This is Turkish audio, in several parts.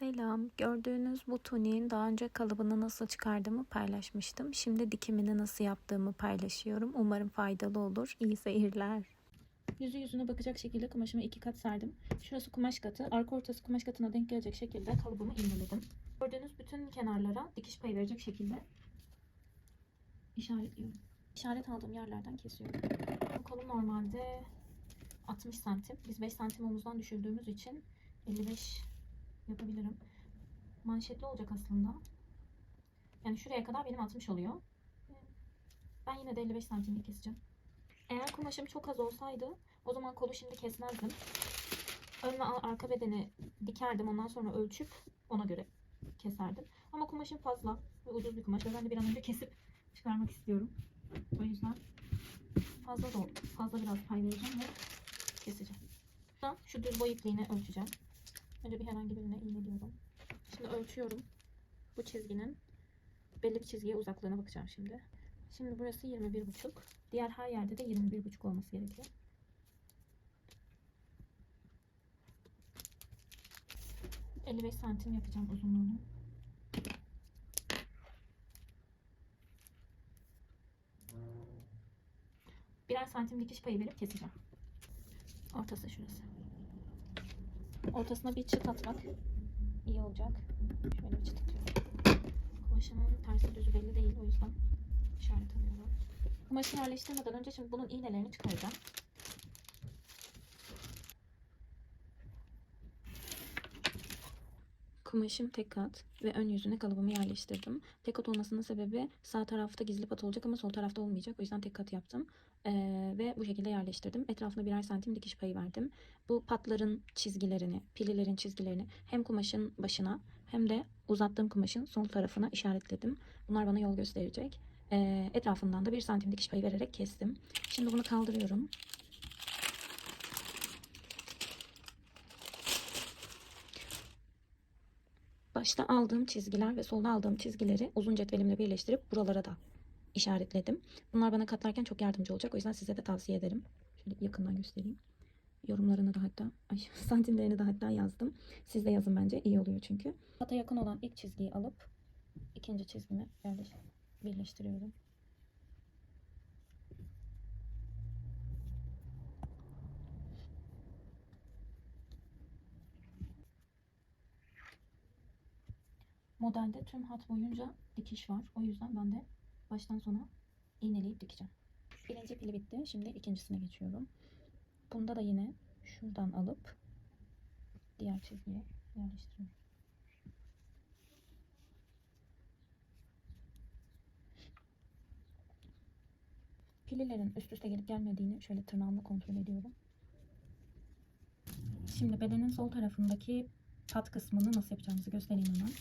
Selam. Gördüğünüz bu tuniğin daha önce kalıbını nasıl çıkardığımı paylaşmıştım. Şimdi dikimini nasıl yaptığımı paylaşıyorum. Umarım faydalı olur. İyi seyirler. Yüzü yüzüne bakacak şekilde kumaşımı iki kat serdim. Şurası kumaş katı, arka ortası kumaş katına denk gelecek şekilde kalıbımı iğneledim. Gördüğünüz bütün kenarlara dikiş payı verecek şekilde işaretliyorum. İşaret aldığım yerlerden kesiyorum. Bu kolum normalde 60 santim. Biz 5 santim omuzdan düşürdüğümüz için 55 yapabilirim. Manşetli olacak aslında. Yani şuraya kadar benim 60 oluyor. Ben yine de 55 santimlik keseceğim. Eğer kumaşım çok az olsaydı o zaman kolu şimdi kesmezdim. Ön ve arka bedeni dikerdim ondan sonra ölçüp ona göre keserdim. Ama kumaşım fazla ve ucuz bir kumaş ben de bir an önce kesip çıkarmak istiyorum. O yüzden fazla da. Fazla biraz pay vereceğim ve keseceğim. Şu düz boy ipliğini ölçeceğim. Önce bir herhangi birine iğneliyorum. Şimdi ölçüyorum. Bu çizginin belli bir çizgiye uzaklığına bakacağım şimdi. Şimdi burası 21,5. Diğer her yerde de 21,5 olması gerekiyor. ...55 santim yapacağım uzunluğunu. Birer santim dikiş payı verip keseceğim. Ortası şurası. Ortasına bir çıt atmak iyi olacak. Şöyle bir çıt atıyorum. Kumaşımın tersi düzü belli değil o yüzden işaret alıyorum. Kumaşı yerleştirmeden önce şimdi bunun iğnelerini çıkaracağım. Kumaşım tek kat ve ön yüzüne kalıbımı yerleştirdim. Tek kat olmasının sebebi sağ tarafta gizli pat olacak ama sol tarafta olmayacak. O yüzden tek kat yaptım. Ee, ve bu şekilde yerleştirdim. Etrafına birer santim dikiş payı verdim. Bu patların çizgilerini, pililerin çizgilerini hem kumaşın başına hem de uzattığım kumaşın sol tarafına işaretledim. Bunlar bana yol gösterecek. Ee, etrafından da bir santim dikiş payı vererek kestim. Şimdi bunu kaldırıyorum. Başta aldığım çizgiler ve solda aldığım çizgileri uzun cetvelimle birleştirip buralara da işaretledim. Bunlar bana katlarken çok yardımcı olacak. O yüzden size de tavsiye ederim. Şöyle yakından göstereyim. Yorumlarını da hatta, ay santimlerini de hatta yazdım. Siz de yazın bence iyi oluyor çünkü. Pata yakın olan ilk çizgiyi alıp ikinci çizgimi birleştiriyorum. Modelde tüm hat boyunca dikiş var. O yüzden ben de baştan sona iğneleyip dikeceğim. Birinci pili bitti. Şimdi ikincisine geçiyorum. Bunda da yine şuradan alıp diğer çizgiye yerleştiriyorum. Pililerin üst üste gelip gelmediğini şöyle tırnağımla kontrol ediyorum. Şimdi bedenin sol tarafındaki pat kısmını nasıl yapacağımızı göstereyim hemen.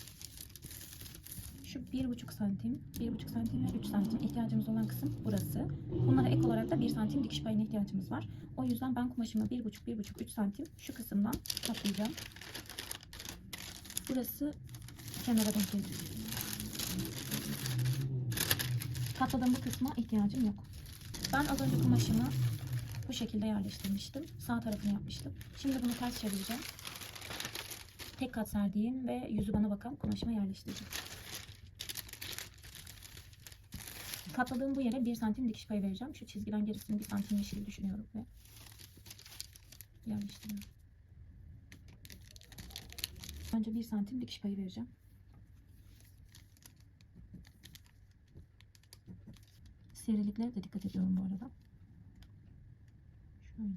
Şu 1,5 santim, 1,5 santim ve 3 santim ihtiyacımız olan kısım burası. Bunlara ek olarak da 1 santim dikiş payına ihtiyacımız var. O yüzden ben kumaşımı 1,5, 1,5, 3 santim şu kısımdan katlayacağım. Burası kenara denk gelecek. Katladığım bu kısma ihtiyacım yok. Ben az önce kumaşımı bu şekilde yerleştirmiştim. Sağ tarafını yapmıştım. Şimdi bunu ters çevireceğim. Tek kat serdiğim ve yüzü bana bakan kumaşıma yerleştireceğim. Katladığım bu yere 1 santim dikiş payı vereceğim. Şu çizgiden gerisini 1 santim yeşil düşünüyorum ve yerleştiriyorum. Önce 1 santim dikiş payı vereceğim. Seriliklere de dikkat ediyorum bu arada. Şöyle.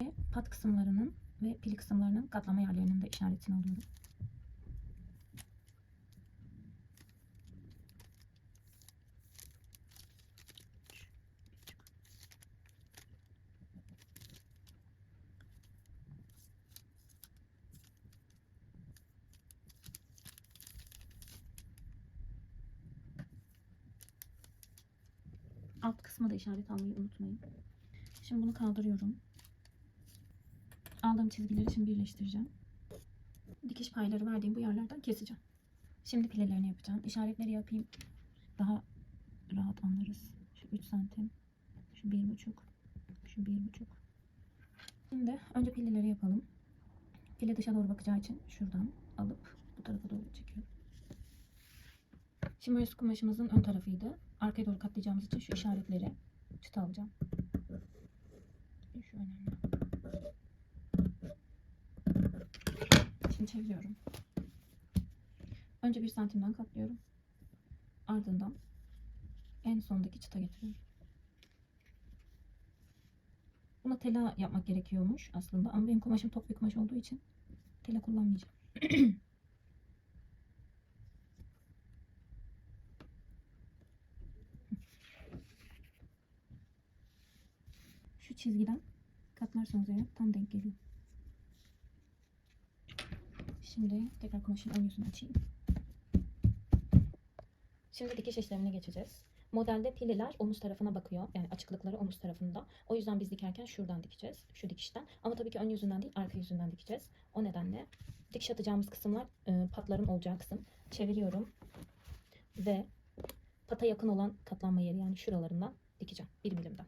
Ve pat kısımlarının ve pil kısımlarının katlama yerlerinin de işaretini alıyorum. Alt kısma da işaret almayı unutmayın. Şimdi bunu kaldırıyorum. Aldığım çizgileri şimdi birleştireceğim. Dikiş payları verdiğim bu yerlerden keseceğim. Şimdi pilelerini yapacağım. İşaretleri yapayım. Daha rahat anlarız. Şu 3 santim. Şu 1,5. Şu 1,5. Şimdi önce pilleleri yapalım. Pile dışa doğru bakacağı için şuradan alıp bu tarafa doğru çekiyorum. Şimdi burası kumaşımızın ön tarafıydı. Arkaya doğru katlayacağımız için şu işaretleri çıta alacağım. Şu önemli. Şimdi çeviriyorum. Önce bir santimden katlıyorum. Ardından en sondaki çıta getiriyorum. Buna tela yapmak gerekiyormuş aslında ama benim kumaşım tok bir kumaş olduğu için tela kullanmayacağım. çizgiden katlarsanız eğer tam denk geliyor. Şimdi tekrar kumaşın ön yüzünü açayım. Şimdi dikiş işlemine geçeceğiz. Modelde pililer omuz tarafına bakıyor. Yani açıklıkları omuz tarafında. O yüzden biz dikerken şuradan dikeceğiz. Şu dikişten. Ama tabii ki ön yüzünden değil arka yüzünden dikeceğiz. O nedenle dikiş atacağımız kısımlar e, patların olacağı kısım. Çeviriyorum. Ve pata yakın olan katlanma yeri yani şuralarından dikeceğim. 1 milimden.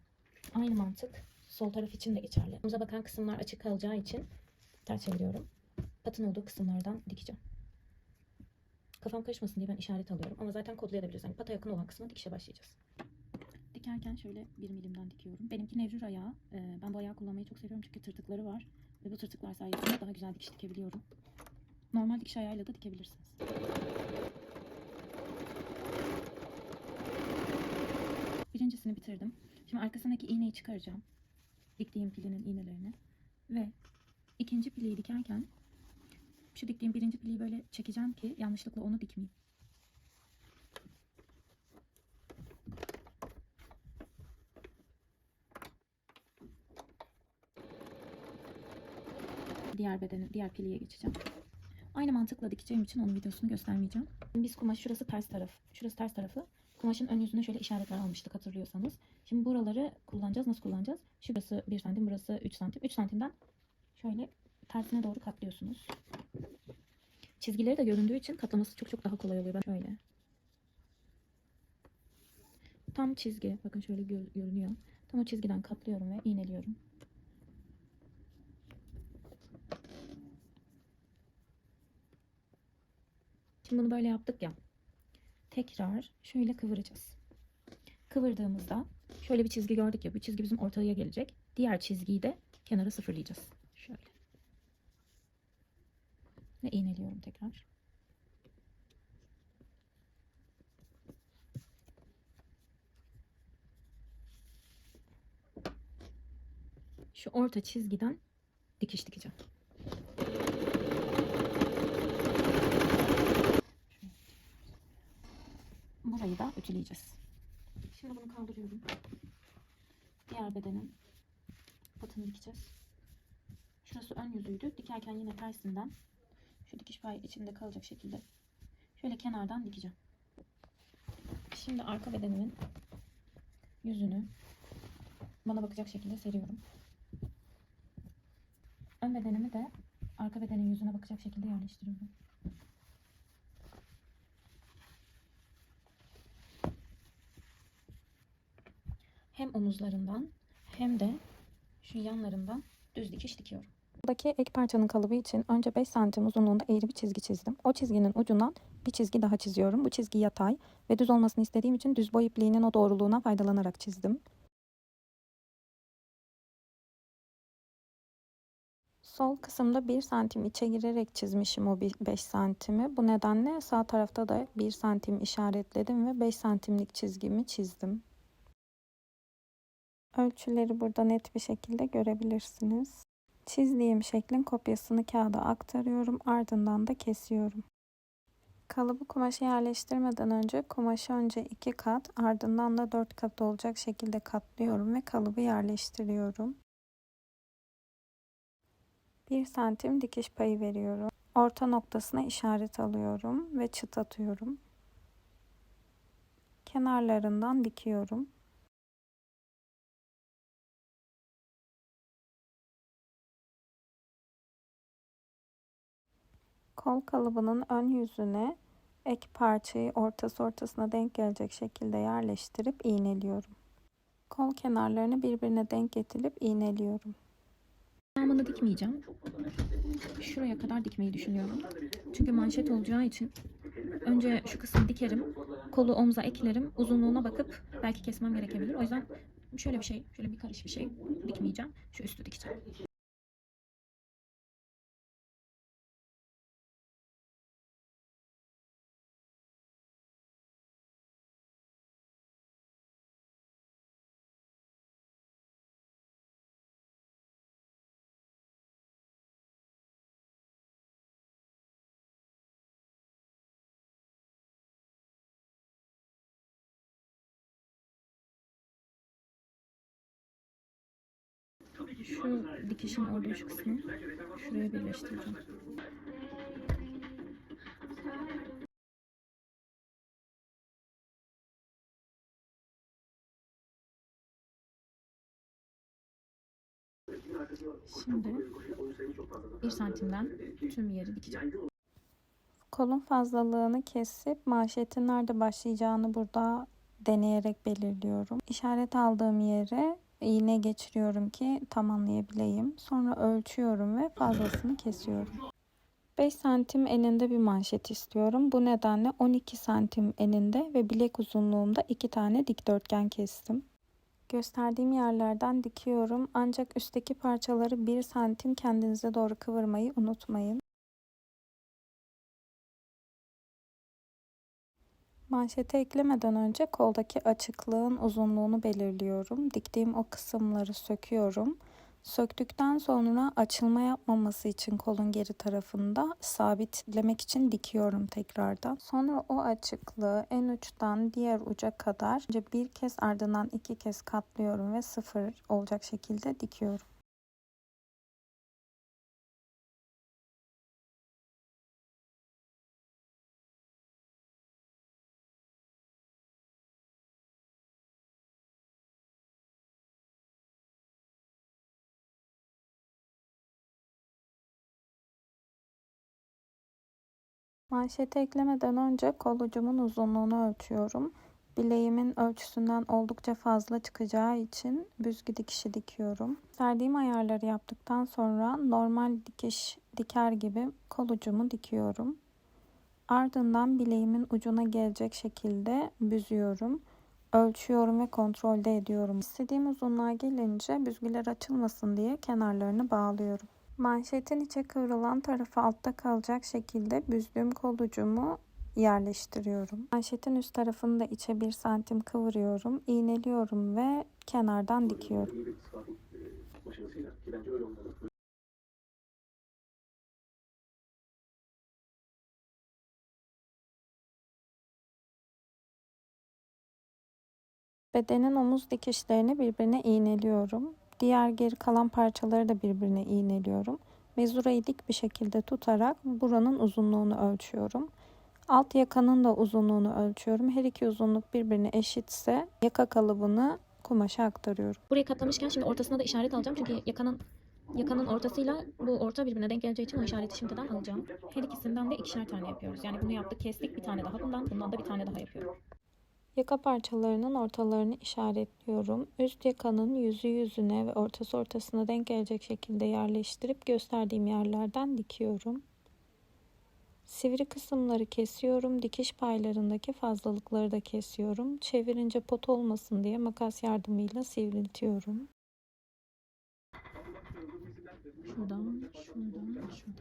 Aynı mantık sol taraf için de geçerli. Omuza bakan kısımlar açık kalacağı için ters çeviriyorum. Patın olduğu kısımlardan dikeceğim. Kafam karışmasın diye ben işaret alıyorum. Ama zaten kodlayabiliriz. Yani pata yakın olan kısmına dikişe başlayacağız. Dikerken şöyle bir milimden dikiyorum. Benimki nevrür ayağı. Ee, ben bu ayağı kullanmayı çok seviyorum çünkü tırtıkları var. Ve bu tırtıklar sayesinde daha güzel dikiş dikebiliyorum. Normal dikiş ayağıyla da dikebilirsiniz. Birincisini bitirdim. Şimdi arkasındaki iğneyi çıkaracağım. Diktiğim pilinin iğnelerini. Ve ikinci piliyi dikerken şu diktiğim birinci piliyi böyle çekeceğim ki yanlışlıkla onu dikmeyeyim. Diğer bedeni, diğer piliye geçeceğim. Aynı mantıkla dikeceğim için onun videosunu göstermeyeceğim. Biz kumaş şurası ters taraf. Şurası ters tarafı. Kumaşın ön yüzüne şöyle işaretler almıştık hatırlıyorsanız. Şimdi buraları kullanacağız. Nasıl kullanacağız? Şurası 1 santim, burası 3 santim. 3 santimden şöyle tersine doğru katlıyorsunuz. Çizgileri de göründüğü için katlaması çok çok daha kolay oluyor. Ben şöyle. Tam çizgi. Bakın şöyle gör- görünüyor. Tam o çizgiden katlıyorum ve iğneliyorum. Şimdi bunu böyle yaptık ya. Tekrar şöyle kıvıracağız. Kıvırdığımızda şöyle bir çizgi gördük ya. Bu çizgi bizim ortaya gelecek. Diğer çizgiyi de kenara sıfırlayacağız. Şöyle. Ve iğneliyorum tekrar. Şu orta çizgiden dikiş dikeceğim. Burayı da ütüleyeceğiz. Şimdi bunu kaldırıyorum. Diğer bedenin patını dikeceğiz. Şurası ön yüzüydü. Dikerken yine tersinden şu dikiş payı içinde kalacak şekilde şöyle kenardan dikeceğim. Şimdi arka bedenimin yüzünü bana bakacak şekilde seriyorum. Ön bedenimi de arka bedenin yüzüne bakacak şekilde yerleştiriyorum. Hem omuzlarından hem de şu yanlarından düz dikiş dikiyorum. Buradaki ek parçanın kalıbı için önce 5 santim uzunluğunda eğri bir çizgi çizdim. O çizginin ucundan bir çizgi daha çiziyorum. Bu çizgi yatay ve düz olmasını istediğim için düz boy ipliğinin o doğruluğuna faydalanarak çizdim. Sol kısımda 1 santim içe girerek çizmişim o 5 santimi. Bu nedenle sağ tarafta da 1 santim işaretledim ve 5 santimlik çizgimi çizdim. Ölçüleri burada net bir şekilde görebilirsiniz. Çizdiğim şeklin kopyasını kağıda aktarıyorum ardından da kesiyorum. Kalıbı kumaşa yerleştirmeden önce kumaşı önce 2 kat ardından da 4 kat olacak şekilde katlıyorum ve kalıbı yerleştiriyorum. 1 santim dikiş payı veriyorum. Orta noktasına işaret alıyorum ve çıt atıyorum. Kenarlarından dikiyorum. Kol kalıbının ön yüzüne ek parçayı ortası ortasına denk gelecek şekilde yerleştirip iğneliyorum. Kol kenarlarını birbirine denk getirip iğneliyorum. Tamamını dikmeyeceğim. Şuraya kadar dikmeyi düşünüyorum. Çünkü manşet olacağı için önce şu kısmı dikerim. Kolu omza eklerim. Uzunluğuna bakıp belki kesmem gerekebilir. O yüzden şöyle bir şey, şöyle bir karış bir şey dikmeyeceğim. Şu üstü dikeceğim. Şu dikişin olduğu şu kısmı şuraya birleştireceğim. Şimdi bir santimden tüm yeri dikeceğim. Kolun fazlalığını kesip manşetin nerede başlayacağını burada deneyerek belirliyorum. İşaret aldığım yere iğne geçiriyorum ki tamamlayabileyim. Sonra ölçüyorum ve fazlasını kesiyorum. 5 santim eninde bir manşet istiyorum. Bu nedenle 12 santim eninde ve bilek uzunluğumda 2 tane dikdörtgen kestim. Gösterdiğim yerlerden dikiyorum ancak üstteki parçaları 1 santim kendinize doğru kıvırmayı unutmayın. Manşete eklemeden önce koldaki açıklığın uzunluğunu belirliyorum. Diktiğim o kısımları söküyorum. Söktükten sonra açılma yapmaması için kolun geri tarafında sabitlemek için dikiyorum tekrardan. Sonra o açıklığı en uçtan diğer uca kadar bir kez ardından iki kez katlıyorum ve sıfır olacak şekilde dikiyorum. Manşeti eklemeden önce kol uzunluğunu ölçüyorum. Bileğimin ölçüsünden oldukça fazla çıkacağı için büzgü dikişi dikiyorum. Serdiğim ayarları yaptıktan sonra normal dikiş diker gibi kol ucumu dikiyorum. Ardından bileğimin ucuna gelecek şekilde büzüyorum. Ölçüyorum ve kontrolde ediyorum. İstediğim uzunluğa gelince büzgüler açılmasın diye kenarlarını bağlıyorum. Manşetin içe kıvrılan tarafı altta kalacak şekilde büzdüğüm kol ucumu yerleştiriyorum. Manşetin üst tarafını da içe bir santim kıvırıyorum, iğneliyorum ve kenardan dikiyorum. Bedenin omuz dikişlerini birbirine iğneliyorum. Diğer geri kalan parçaları da birbirine iğneliyorum. Mezurayı dik bir şekilde tutarak buranın uzunluğunu ölçüyorum. Alt yakanın da uzunluğunu ölçüyorum. Her iki uzunluk birbirine eşitse yaka kalıbını kumaşa aktarıyorum. Burayı katlamışken şimdi ortasına da işaret alacağım. Çünkü yakanın yakanın ortasıyla bu orta birbirine denk geleceği için o işareti şimdiden alacağım. Her ikisinden de ikişer tane yapıyoruz. Yani bunu yaptık kestik bir tane daha bundan bundan da bir tane daha yapıyorum. Yaka parçalarının ortalarını işaretliyorum. Üst yakanın yüzü yüzüne ve ortası ortasına denk gelecek şekilde yerleştirip gösterdiğim yerlerden dikiyorum. Sivri kısımları kesiyorum. Dikiş paylarındaki fazlalıkları da kesiyorum. Çevirince pot olmasın diye makas yardımıyla sivriltiyorum. Şuradan, şuradan, şuradan.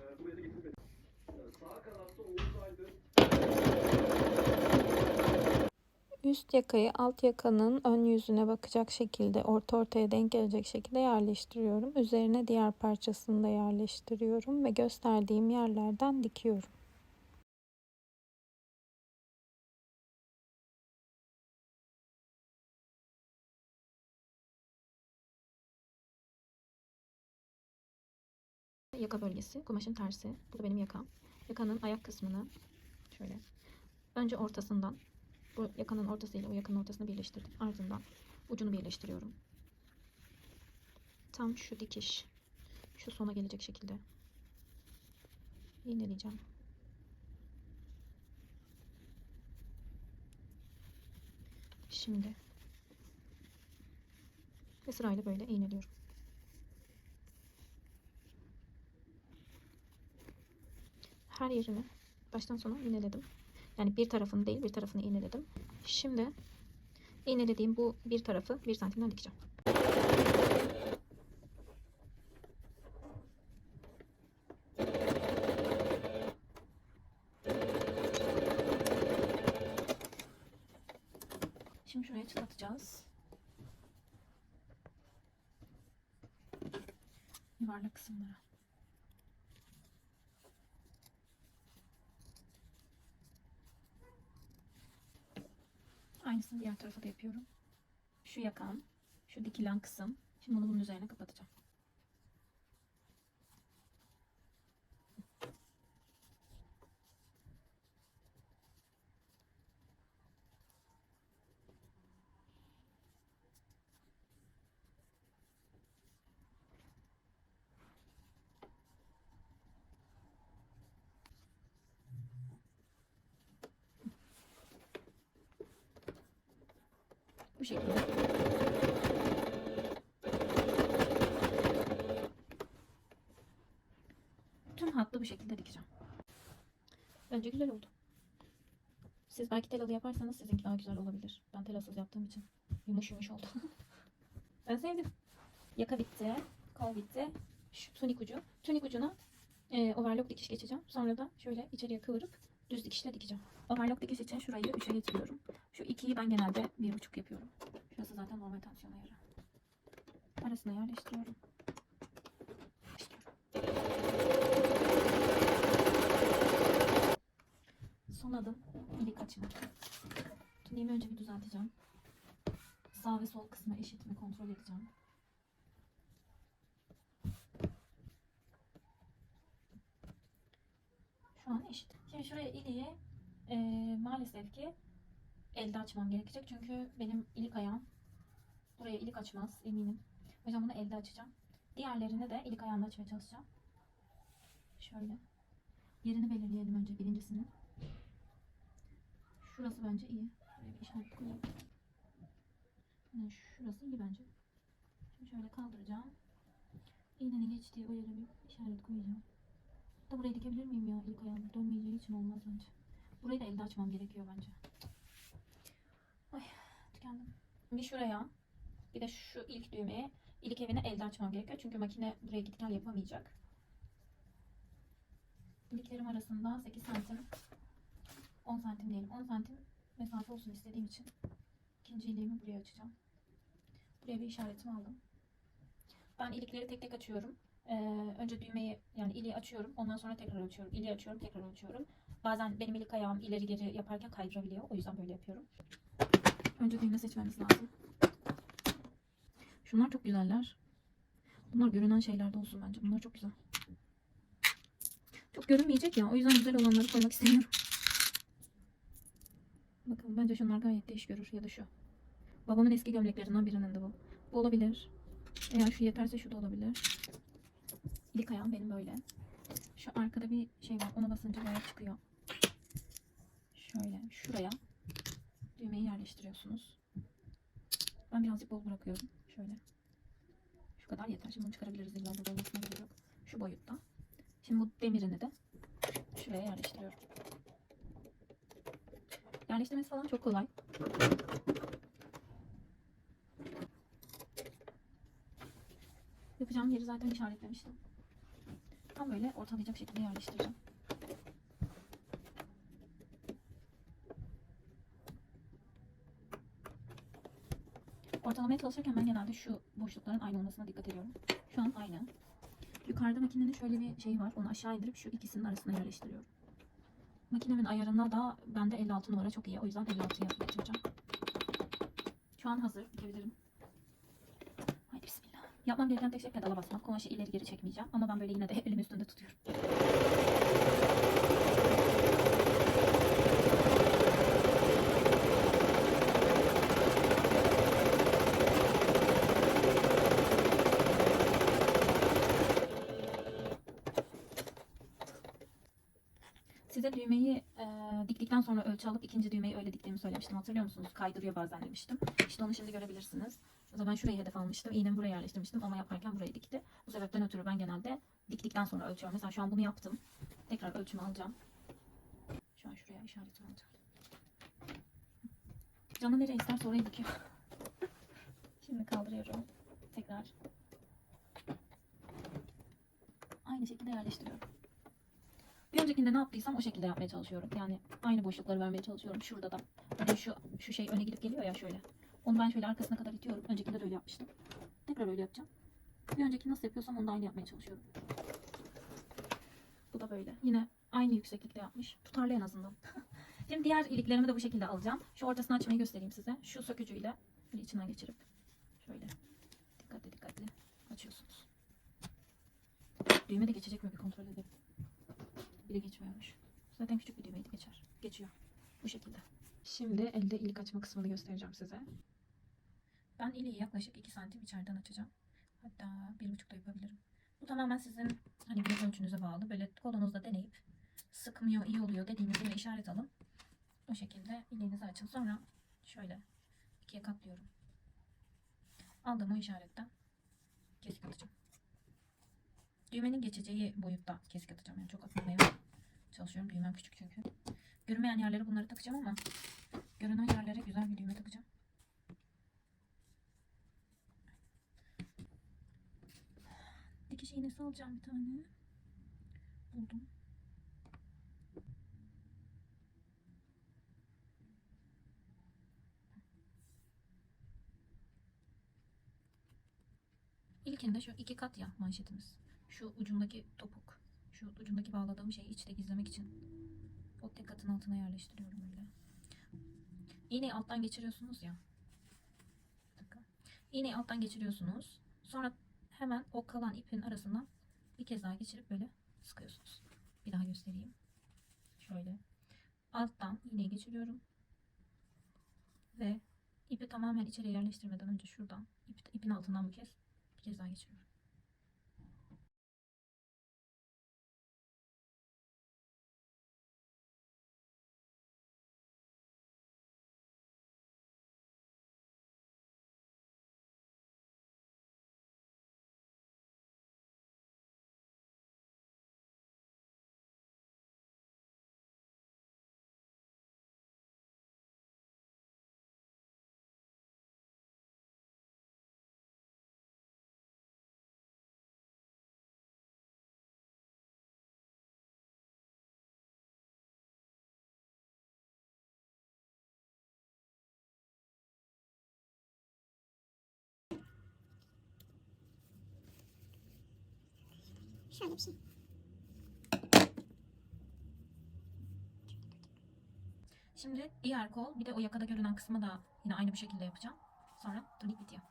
Üst yakayı alt yakanın ön yüzüne bakacak şekilde orta ortaya denk gelecek şekilde yerleştiriyorum. Üzerine diğer parçasını da yerleştiriyorum ve gösterdiğim yerlerden dikiyorum. Yaka bölgesi, kumaşın tersi. Bu da benim yakam. Yakanın ayak kısmını şöyle önce ortasından bu yakanın ortasıyla o yakanın ortasını birleştirdim. Ardından ucunu birleştiriyorum. Tam şu dikiş. Şu sona gelecek şekilde. İğneleyeceğim. Şimdi ve sırayla böyle iğneliyorum. Her yerimi baştan sona iğneledim. Yani bir tarafını değil bir tarafını iğneledim. Şimdi iğnelediğim bu bir tarafı bir santimden dikeceğim. Şimdi şuraya çıtlatacağız. Yuvarlak kısımlara. Aynısını diğer tarafa da yapıyorum. Şu yakan, şu dikilen kısım. Şimdi bunu bunun üzerine kapatacağım. Bu şekilde. Tüm hattı bu şekilde dikeceğim. Bence güzel oldu. Siz belki telalı yaparsanız sizinki daha güzel olabilir. Ben telasız yaptığım için yumuş yumuş oldu. ben sevdim. Yaka bitti. Kol bitti. Şu tunik ucu. Tunik ucuna e, overlock dikiş geçeceğim. Sonra da şöyle içeriye kıvırıp düz dikişle dikeceğim. Overlock dikiş için şurayı 3'e getiriyorum. Şu ikiyi ben genelde 1,5 yapıyorum. Şurası zaten normal tansiyon ayarı. Arasına yerleştiriyorum. Son adım ilik açma. Tuniğimi önce bir düzelteceğim. Sağ ve sol kısmı eşit mi kontrol edeceğim. Şu an eşit. Şimdi şuraya iliği eee, maalesef ki elde açmam gerekecek. Çünkü benim ilik ayağım buraya ilik açmaz eminim. O yüzden bunu elde açacağım. Diğerlerini de ilik ayağımla açmaya çalışacağım. Şöyle. Yerini belirleyelim önce birincisini. Şurası bence iyi. Şuraya bir işaret koyayım. Şurası iyi bence. Şimdi şöyle kaldıracağım. İğnenin geçtiği o yere bir işaret koyacağım. Da burayı dikebilir miyim ya ilk ayağım? Dönmeyeceği için olmaz bence. Burayı da elde açmam gerekiyor bence. Ay tükendim. Bir şuraya bir de şu ilk düğmeye ilk evine elde açmam gerekiyor. Çünkü makine buraya git gel yapamayacak. İliklerim arasında 8 santim 10 santim diyelim. 10 santim mesafe olsun istediğim için ikinci iliğimi buraya açacağım. Buraya bir işaretimi aldım. Ben ilikleri tek tek açıyorum. Ee, önce düğmeyi yani iliği açıyorum. Ondan sonra tekrar açıyorum. İliği açıyorum, tekrar açıyorum. Bazen benim ilik ayağım ileri geri yaparken kaydırabiliyor. O yüzden böyle yapıyorum. Önce düğme seçmemiz lazım. Şunlar çok güzeller. Bunlar görünen şeylerde olsun bence. Bunlar çok güzel. Çok görünmeyecek ya. O yüzden güzel olanları koymak istemiyorum. Bakın bence şunlar gayet de iş görür. Ya da şu. Babamın eski gömleklerinden birinin de bu. Bu olabilir. Eğer şu yeterse şu da olabilir. İlik ayağım benim böyle. Şu arkada bir şey var. Ona basınca böyle çıkıyor. Şöyle şuraya düğmeyi yerleştiriyorsunuz. Ben birazcık bol bırakıyorum. Şöyle. Şu kadar yeter. Şimdi bunu çıkarabiliriz. İlla burada olmasına gerek yok. Şu boyutta. Şimdi bu demirini de şuraya yerleştiriyorum. Yerleştirmesi falan çok kolay. Yapacağım yeri zaten işaretlemiştim. Tam böyle ortalayacak şekilde yerleştireceğim. Ortalamaya çalışırken ben genelde şu boşlukların aynı olmasına dikkat ediyorum. Şu an aynı. Yukarıda makinenin şöyle bir şeyi var. Onu aşağı indirip şu ikisinin arasına yerleştiriyorum. Makinemin ayarına da bende 56 numara çok iyi. O yüzden 56'ya getireceğim. Şu an hazır. Dikebilirim. Haydi bismillah. Yapmam gereken tek şey pedala basmak. Kumaşı ileri geri çekmeyeceğim. Ama ben böyle yine de elim üstünde tutuyorum. Size düğmeyi e, diktikten sonra ölçü alıp ikinci düğmeyi öyle diktiğimi söylemiştim. Hatırlıyor musunuz? Kaydırıyor bazen demiştim. İşte onu şimdi görebilirsiniz. Zaman ben şurayı hedef almıştım. İğnemi buraya yerleştirmiştim ama yaparken burayı dikti. Bu sebepten ötürü ben genelde diktikten sonra ölçüyorum. Mesela şu an bunu yaptım. Tekrar ölçümü alacağım. Şu an şuraya işaretimi alacağım. Canı nereye isterse oraya dikiyor. Şimdi kaldırıyorum. Tekrar. Aynı şekilde yerleştiriyorum. Bir öncekinde ne yaptıysam o şekilde yapmaya çalışıyorum. Yani aynı boşlukları vermeye çalışıyorum. Şurada da. Bakın şu, şu şey öne gidip geliyor ya şöyle. Onu ben şöyle arkasına kadar itiyorum. Öncekinde de öyle yapmıştım. Tekrar öyle yapacağım. Bir önceki nasıl yapıyorsam onu da aynı yapmaya çalışıyorum. Bu da böyle. Yine aynı yükseklikte yapmış. Tutarlı en azından. Şimdi diğer iliklerimi de bu şekilde alacağım. Şu ortasını açmayı göstereyim size. Şu sökücüyle içinden geçirip şöyle dikkatli dikkatli açıyorsunuz. Düğme de geçecek mi bir kontrol edelim. Bir de geçmiyormuş. Zaten küçük bir düğmeydi geçer. Geçiyor. Bu şekilde. Şimdi elde ilik açma kısmını göstereceğim size. Ben iliği yaklaşık 2 santim içeriden açacağım. Hatta 1,5 da yapabilirim. Bu tamamen sizin hani bir ölçünüze bağlı. Böyle kolunuzda deneyip sıkmıyor, iyi oluyor dediğiniz yere işaret alın. O şekilde iliğinizi açın. Sonra şöyle ikiye katlıyorum. Aldığım o işaretten kesik atacağım. Düğmenin geçeceği boyutta kesik atacağım. Yani çok atmamaya çalışıyorum. Düğmem küçük çünkü. Görünmeyen yerlere bunları takacağım ama görünen yerlere güzel bir düğme takacağım. Dikiş iğnesi alacağım bir tane. Buldum. İlkinde şu iki kat ya manşetimiz. Şu ucundaki topuk. Şu ucundaki bağladığım şeyi içte gizlemek için o tek altına yerleştiriyorum öyle. İğneyi alttan geçiriyorsunuz ya. İğneyi alttan geçiriyorsunuz. Sonra hemen o kalan ipin arasından bir kez daha geçirip böyle sıkıyorsunuz. Bir daha göstereyim. Şöyle. Alttan iğneyi geçiriyorum. Ve ipi tamamen içeri yerleştirmeden önce şuradan ip, ipin altından bir kez bir kez daha geçiriyorum. Şöyle bir şey. Şimdi diğer kol bir de o yakada görünen kısmı da yine aynı bu şekilde yapacağım. Sonra turnik bitiyor.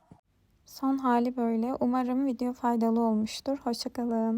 Son hali böyle. Umarım video faydalı olmuştur. Hoşçakalın.